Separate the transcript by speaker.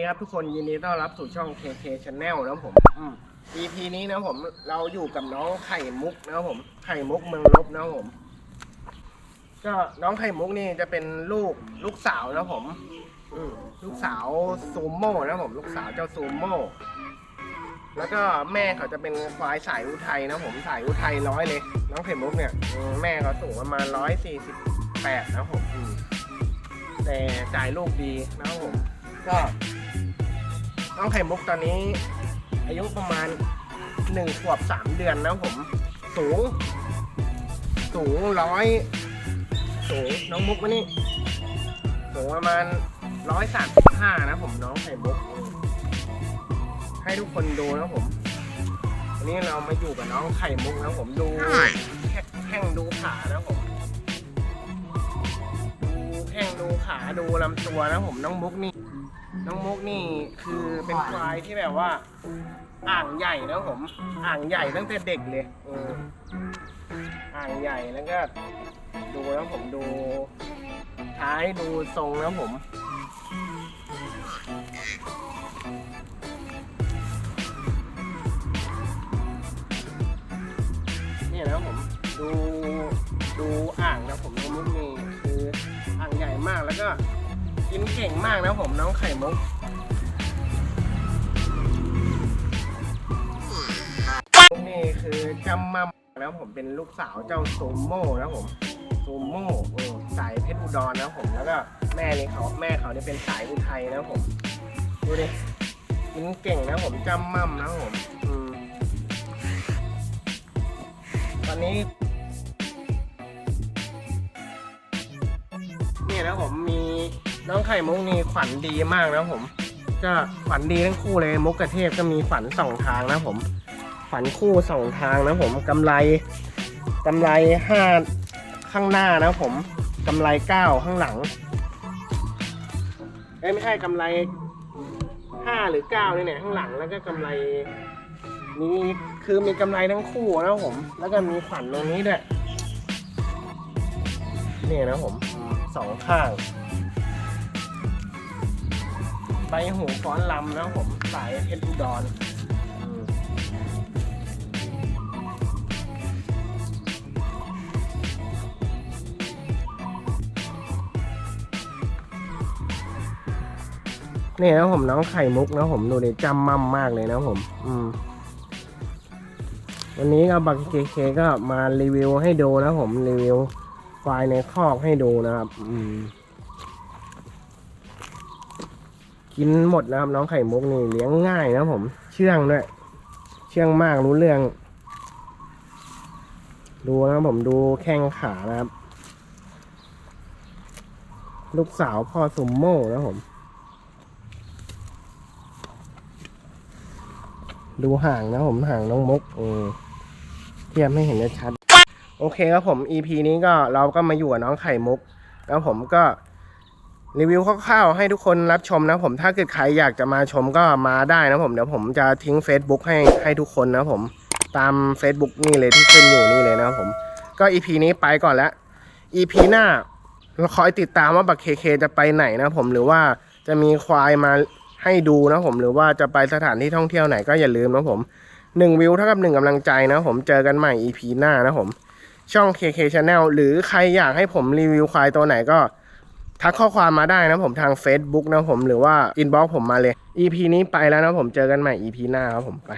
Speaker 1: สวัสดีครับทุกคนยินดีต้อนรับสู่ช่อง KK Channel นะครับผมอืม EP นี้นะครับผมเราอยู่กับน้องไข่มุกนะครับผม ไข่มุกเมืองลบนะครับผม ก็น้องไข่มุกนี่จะเป็นลูกลูกสาวนะครับผมอืมลูกสาวซูโม่นะครับผม ลูกสาวเจ้าซูโม่แล้วก็แม่เขาจะเป็นควายสายอุทัยนะครับผมสายอุทัยร้อยเลย น้องไข่มุกเนี่ยอืมแม่เขาสูงประมาณร้อยสี่สิบแปดนะครับผมอืมแต่จ่ายลูกดีนะครับผม ก็น้องไข่มุกตอนนี้ อายุประมาณหนึ่งขวบสามเดือนนะผม สูง สูงร้อยสูงน้องมุกวะนี่สูงประมาณร้อยสามสิบห้านะผมน้องไข่มุก ให้ทุกคนดูนะผมวันนี้เรามาอยู่กับน้องไข่มุกนะผมดูแข้งดูขานะผมดูแข้งดูขาดูลำตัวนะผมน้องมุกนี่ น้องมุกนี่คือเป็นควายที่แบบว่า อ่างใหญ่นะผม อ่างใหญ่ตั้งแต่เด็กเลยเอออ่างใหญ่แล้วก็ ดูแล้วผมดู ท้ายดูทรงแล้วผมเนี่ยนะผมดูดูอ่างนะผมน้องมุกนี่คืออ่างใหญ่มากแล้วก็ กินเก่งมากนะผมน้องไข่มุกนี่คือจำมั่มแล้วผมเป็นลูกสาวเจ้าซูโม่นะผมซูโม่สายเพชรอุดรนะผมแล้วก็แม่นี่เขาแม่เขาเนี่ยเป็นสายอุทัยนะผมดูดิกินเก่งนะผมจำมั่มนะผมอืมตอนนี้เนี่ยนะผมมี น้องไข่มุกนี่ขวัญดีมากนะผม ก็ขวัญดีทั้งคู่เลยมุกกระเทพก็มีขวัญสองทางนะผมขวัญคู่สองทางนะผมกำไรกำไรห้าข้างหน้านะผมกำไรเก้าข้างหลังเอ้ไม่ใช่กำไรห้าหรือเก้านี่เนี่ยข้างหลังแล้วก็กำไรมีคือมีกำไรทั้งคู่นะผม แล้วก็มีขวัญตรงนี้ด้วยนี่นะผมสองข้าง ใบหูฟ้อนลำนะผมสายเพชรอุดรนี่นะผมน้องไข่มุกนะผมดูดิจำมั่มมากเลยนะผม อืม วันนี้ก็บักเคเคก็มารีวิวให้ดูนะผมรีวิวควายในคอกให้ดูนะครับ อืม กินหมดนะครับ น้องไข่มุกนี่เลี้ยงง่ายนะผม เชื่องด้วย เชื่องมากรู้เรื่อง ดูนะครับผมดูแข้งขานะครับ ลูกสาวพ่อสุมโม่นะผม ดูห่างนะผมห่างน้องมุกอืมเทียบให้เห็นได้ชัด โอเคครับผม EP นี้ก็เราก็มาอยู่กับน้องไข่มุก แล้วผมก็ รีวิวคร่าวๆให้ทุกคนรับชมนะผมถ้าเกิดใครอยากจะมาชมก็มาได้นะผมเดี๋ยวผมจะทิ้ง Facebook ให้ให้ทุกคนนะผมตาม Facebook นี่เลยที่ขึ้นอยู่นี่เลยนะผม ก็ EP นี้ไปก่อนแล้ว EP หน้าเราคอยติดตามว่าบักเคเคจะไปไหนนะผมหรือว่าจะมีควายมาให้ดูนะผมหรือว่าจะไปสถานที่ท่องเที่ยวไหนก็อย่าลืมนะผมหนึ่งวิวเท่ากับหนึ่งกำลังใจนะผมเจอกันใหม่ EP หน้านะผม ช่อง KK Channel หรือใครอยากให้ผมรีวิวควายตัวไหนก็ ทักข้อความมาได้นะผมทาง Facebook นะผมหรือว่าอินบ็อกผมมาเลย EP นี้ไปแล้วนะผมเจอกันใหม่ EP หน้าครับผมไป